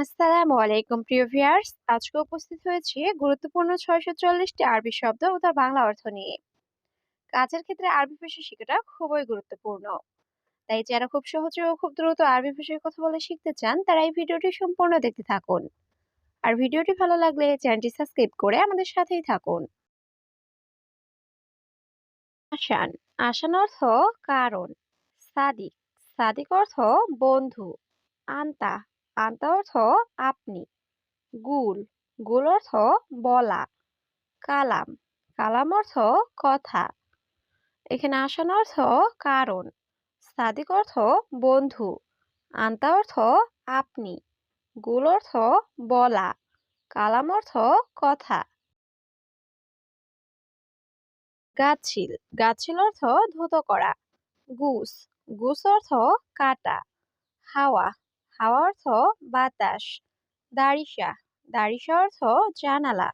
আসসালামু আলাইকুম, প্রিয় ভিউয়ার্স। আজকে উপস্থিত হয়েছি গুরুত্বপূর্ণ ছয়শো চল্লিশটি আরবি শব্দ ও তার বাংলা অর্থ নিয়ে। কাজের ক্ষেত্রে আরবি ভাষা শেখাটা খুবই গুরুত্বপূর্ণ। তাই যারা খুব সহজে ও খুব দ্রুত আরবি ভাষায় কথা বলে শিখতে চান, তারা এই ভিডিওটি সম্পূর্ণ দেখতে থাকুন। আর ভিডিওটি ভালো লাগলে চ্যানেলটি সাবস্ক্রাইব করে আমাদের সাথেই থাকুন। আসান। আসান অর্থ কারণ। সাদিক। সাদিক অর্থ বন্ধু। আন্তা। আন্তা অর্থ আপনি। গুল গুল অর্থ বলা। কালাম কালাম অর্থ কথা। এখানে আসান অর্থ কারণ। সাদিক অর্থ বন্ধু। আন্তা অর্থ আপনি। গুল অর্থ বলা। কালাম অর্থ কথা। গাছিল গাছিল অর্থ ধুত করা। গুস গুস অর্থ কাটা। হাওয়া হাওয়া অর্থ বাতাস। দারিসা দারিসা অর্থ জানালা।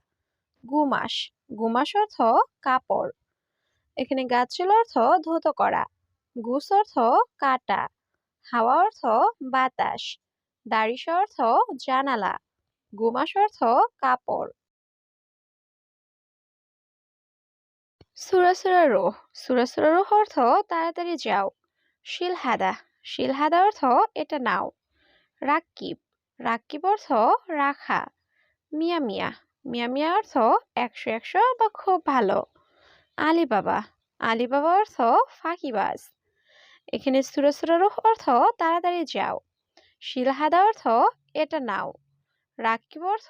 গুমাস গুমাস অর্থ কাপড়। এখানে গাছিল অর্থ ধুত করা। গুস অর্থ কাটা। হাওয়া অর্থ বাতাস। দারিসা অর্থ জানালা। গুমাস অর্থ কাপড়। সুরাসুরা রোহ। সুরাসুরা রোহ অর্থ তাড়াতাড়ি যাও। শিলহাদা। শিলহাদা অর্থ এটা নাও। রাক্কিব রাক্কিব অর্থ রাখা। মিয়া মিয়া মিয়া মিয়া অর্থ একশো একশো বা খুব ভালো। আলিবাবা আলিবাবা অর্থ ফাঁকিবাজ। এখানে সুরসুরারোহ অর্থ তাড়াতাড়ি যাও। শিলহাদা অর্থ এটা নাও। রাকিব অর্থ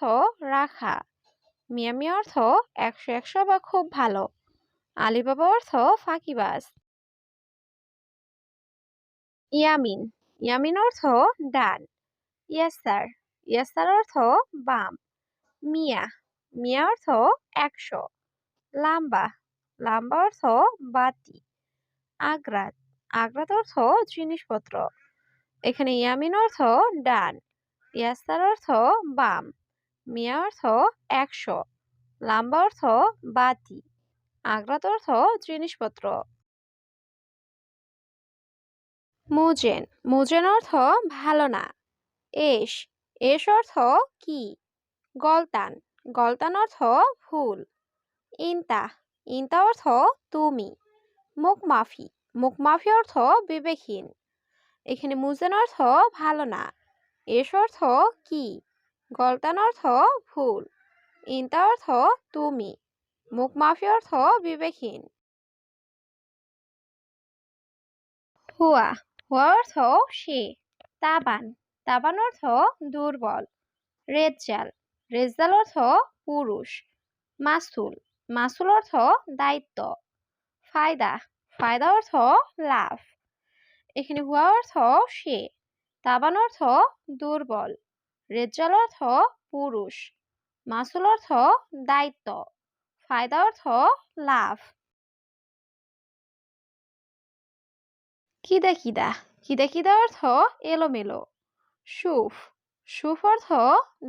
রাখা। মিয়া মিয়া অর্থ একশো একশো বা খুব ভালো। আলিবাবা অর্থ ফাঁকিবাজ। ইয়ামিন ইয়ামিন অর্থ ডান। ইয়াসার ইয়াসার অর্থ বাম। মিয়া। মিয়া অর্থ একশো। লাম্বা। লাম্বা অর্থ বাতি। আগ্রাত। আগ্রাত অর্থ জিনিসপত্র। এখানে ইয়ামিন অর্থ ডান। ইয়াসার অর্থ বাম। মিয়া অর্থ একশো। লাম্বা অর্থ বাতি। আগ্রাত অর্থ জিনিসপত্র। মুজেন। মুজেন অর্থ ভালো না। এস এস অর্থ কি? গলতান গলতান অর্থ ভুল ইনতা ইনতা অর্থ তুমি। মুখ মাফি মুখ মাফি অর্থ বিবেকহীন। এখানে মুজেন অর্থ ভালো না। এস অর্থ কি? গলতান অর্থ ভুল ইনতা অর্থ তুমি। মুখ মাফি অর্থ বিবেকহীন। হুয়া হুয়া অর্থ সে, তাবান। তাবান অর্থ দুর্বল। রেজ্জাল রেজ্জাল অর্থ পুরুষ। মাসুল মাসুল অর্থ দায়িত্ব। ফায়দা ফায়দা অর্থ লাভ। এখানে হুয়া অর্থ সে তাবান অর্থ দুর্বল। রেজ্জাল অর্থ পুরুষ, মাসুল অর্থ দায়িত্ব। ফায়দা অর্থ লাভ। কিদা কিদা কিদা কিদা অর্থ এলোমেলো। সুফ। সুফ অর্থ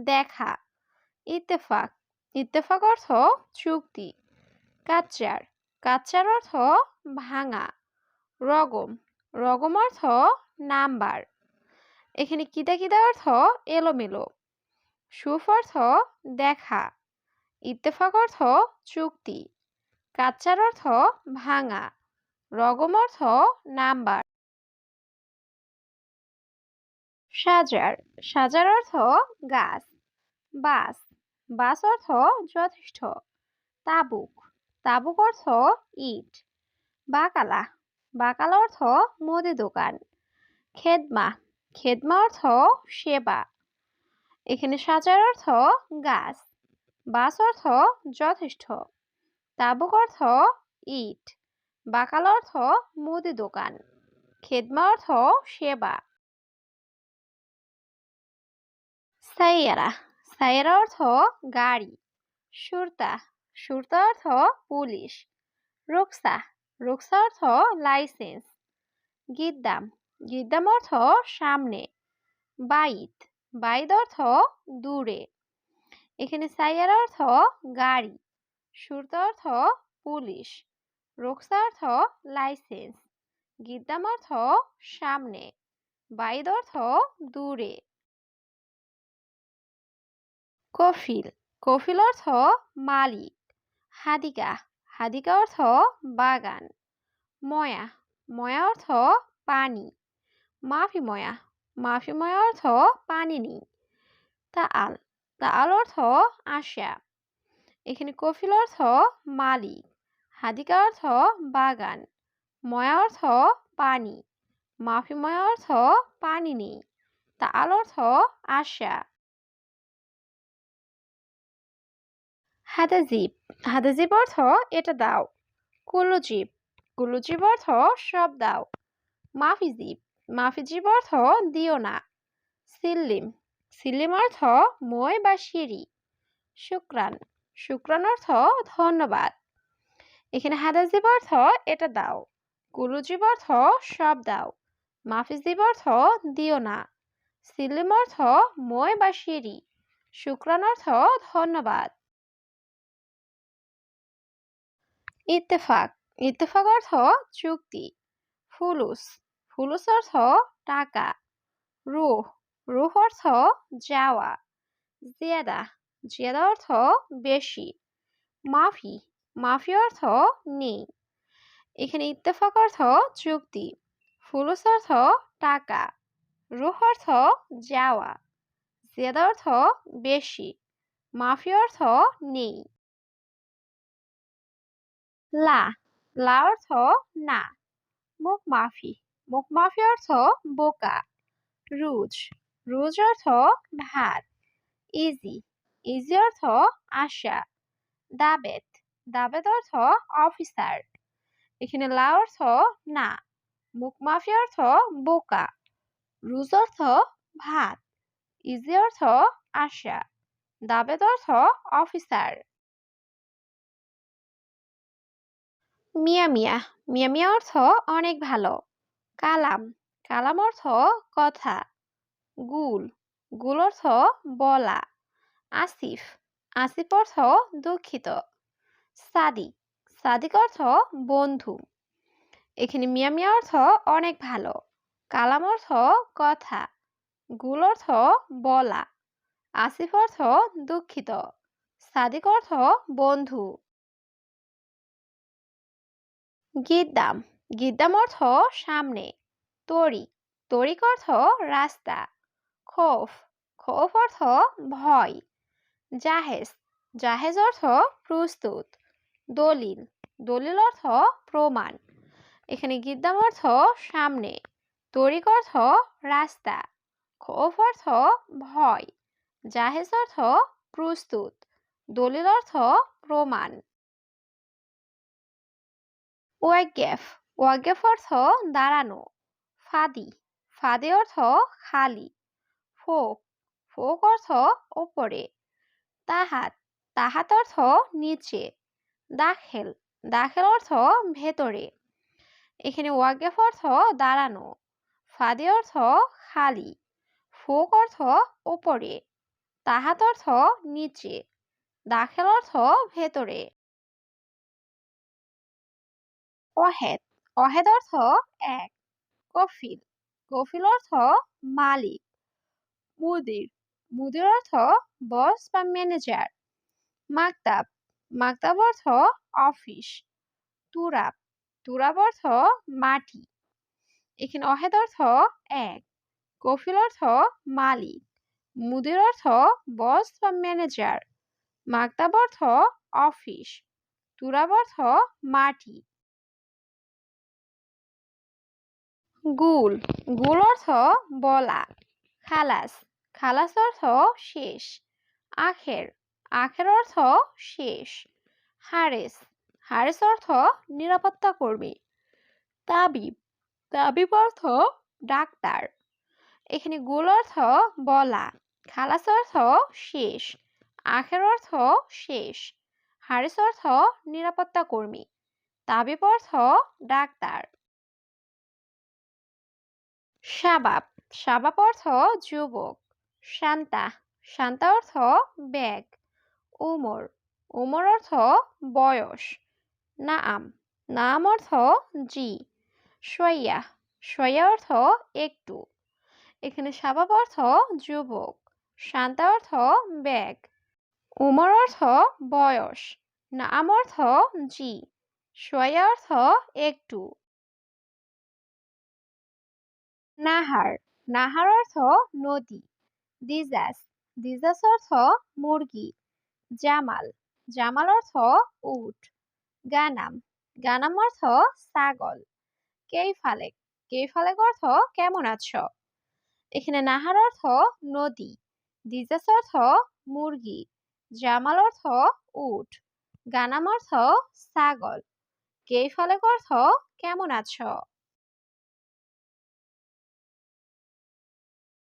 দেখা। ইত্তেফাক। ইত্তেফাক অর্থ চুক্তি। কাচ্চার। কাচ্চার অর্থ ভাঙা। রগম। রগম অর্থ নাম্বার। এখানে কিদা কিদা অর্থ এলোমেলো। সুফ অর্থ দেখা। ইত্তেফাক অর্থ চুক্তি। কাচ্চার অর্থ ভাঙা। রগম অর্থ নাম্বার। সাজার সাজার অর্থ গাছ, বাস বাস অর্থ যথেষ্ট, তাবুক তাবুক অর্থ ইট, বাকালা বাকালা অর্থ মুদি দোকান, খেদমা খেদমা অর্থ সেবা, এখানে সাজার অর্থ গাছ, বাস অর্থ যথেষ্ট, তাবুক অর্থ ইট, বাকালা অর্থ মুদি দোকান, খেদমা অর্থ সেবা। সাইয়ারা। সাইয়ারা অর্থ গাড়ি। সুরতা। সুরতা অর্থ পুলিশ। রুকসা। রুকসা অর্থ লাইসেন্স। গিদ্দাম। গিদ্দাম অর্থ সামনে। বাইত। বাইদ অর্থ দূরে। এখানে সাইয়ার অর্থ গাড়ি। সুরতা অর্থ পুলিশ। রুকসা অর্থ লাইসেন্স। গিদ্দাম অর্থ সামনে। বাইদ অর্থ দূরে। কফিল। কফিল অর্থ মালিক। হাদিকা। হাদিকা অর্থ বাগান। ময়া। ময়া অর্থ পানি। মাফি ময়া মাফি ময়া অর্থ পানি আল তা আল অর্থ আশা। এখানে কফিল অর্থ মালিক। হাদিকা অর্থ বাগান। ময়া অর্থ পানি। মাফি ময়া অর্থ পানি নেই। তা আল অর্থ আশা। হাদাজিব হাদাজিব অর্থ এটা দাও। কুলুজীব। কুলুজীব অর্থ সব দাও। মাফিজিব। মাফিজিব অর্থ দিও না। সিল্লিম। সিল্লিম অর্থ মই বা সিঁড়ি। শুক্রান শুক্রান অর্থ ধন্যবাদ। এখানে হাদাজিব অর্থ এটা দাও। কুলুজীব অর্থ সব দাও। মাফিজিব অর্থ দিও না। সিল্লিম অর্থ মই বা সিঁড়ি। শুক্রান অর্থ ধন্যবাদ। ইত্তেফাক। ইত্তেফাক অর্থ চুক্তি। ফুলুস। ফুলুস অর্থ টাকা। রুহ। রুহ অর্থ যাওয়া। জিয়াদা। জিয়াদা অর্থ বেশি। মাফি। মাফি অর্থ নেই। এখানে ইত্তেফাক অর্থ চুক্তি। ফুলুস অর্থ টাকা। রুহ অর্থ যাওয়া। জিয়াদা অর্থ বেশি। মাফি অর্থ নেই। লা লা অর্থ না। মুখ মাফি মুখ মাফি অর্থ বোকা। রুজ রুজ অর্থ ভাত। ইজি ইজি অর্থ আশা। দাবেত দাবেত অর্থ অফিসার। এখানে লা অর্থ না, মুখ মাফি অর্থ বোকা। রুজ অর্থ ভাত, ইজি অর্থ আশা। দাবেত অর্থ অফিসার। মিয়া মিয়া মিয়া মিয়া অর্থ অনেক ভালো। কালাম কালাম অর্থ কথা। গুল গুল অর্থ বলা। আসিফ আসিফ অর্থ দুঃখিত। সাদিক সাদিক অর্থ বন্ধু। এখানে মিয়া মিয়া অর্থ অনেক ভালো। কালাম অর্থ কথা। গুল অর্থ বলা। আসিফ অর্থ দুঃখিত। সাদিক অর্থ বন্ধু। গিদ্দাম। গিদ্দাম অর্থ সামনে তরিক তরিক অর্থ রাস্তা। খোফ। খোফ অর্থ ভয়। জাহেজ। জাহেজ অর্থ প্রস্তুত। দলিল। দলিল অর্থ প্রমাণ। এখানে গিদ্দাম অর্থ সামনে, তরিক অর্থ রাস্তা। খোফ অর্থ ভয়। জাহেজ অর্থ প্রস্তুত। দলিল অর্থ প্রমাণ। ওয়াগেফ ওয়াগেফ অর্থ দাঁড়ানো। ফাদি। ফাদি অর্থ খালি। ফোক। ফোক অর্থ ওপরে। তাহাত। তাহাত অর্থ নিচে। দাখেল। দাখেল অর্থ ভেতরে। এখানে ওয়াগেফ অর্থ দাঁড়ানো। ফাদি অর্থ খালি। ফোক অর্থ ওপরে। তাহাত অর্থ নিচে। দাখেল অর্থ ভেতরে। অহেদ অহেদ অর্থ এক। কফিল কফিল অর্থ মালিক। মুদির মুদির অর্থ বস বা ম্যানেজার মাকতাব মাকতাব অর্থ অফিস তুরাব তুরাব অর্থ মাটি। এখানে অহেদ অর্থ এক, কফিল অর্থ মালিক। মুদির অর্থ বস বা ম্যানেজার মাকতাব অর্থ অফিস তুরাব অর্থ মাটি। গুল। গুল অর্থ বলা। খালাস। খালাস অর্থ শেষ। আখের। আখের অর্থ শেষ। হারেস। হারেস অর্থ নিরাপত্তা কর্মী। তাবিব। তাবিব অর্থ ডাক্তার। এখানে গুল অর্থ বলা। খালাস অর্থ শেষ। আখের অর্থ শেষ। হারেস অর্থ নিরাপত্তা কর্মী। তাবিব অর্থ ডাক্তার। শাবাব শাবাব অর্থ যুবক। শান্তা শান্তা অর্থ ব্যাগ। উমর উমর অর্থ বয়স। নাম নাম অর্থ জি। সইয়া সইয়া অর্থ একটু। এখানে শাবাব অর্থ যুবক। শান্তা অর্থ ব্যাগ। উমর অর্থ বয়স। নাম অর্থ জি। সোয়া অর্থ একটু। নাহার নাহার অর্থ নদী। দিজাস দিজাস অর্থ মুরগি জামাল। জামাল অর্থ উট। গানাম। গানাম অর্থ ছাগল। কেই ফালেক কেই ফালেক অর্থ কেমন আছো এখানে নাহার অর্থ নদী। দিজাস অর্থ মুরগি জামাল অর্থ উট। গানাম অর্থ ছাগল। কেই ফালেক অর্থ কেমন আছো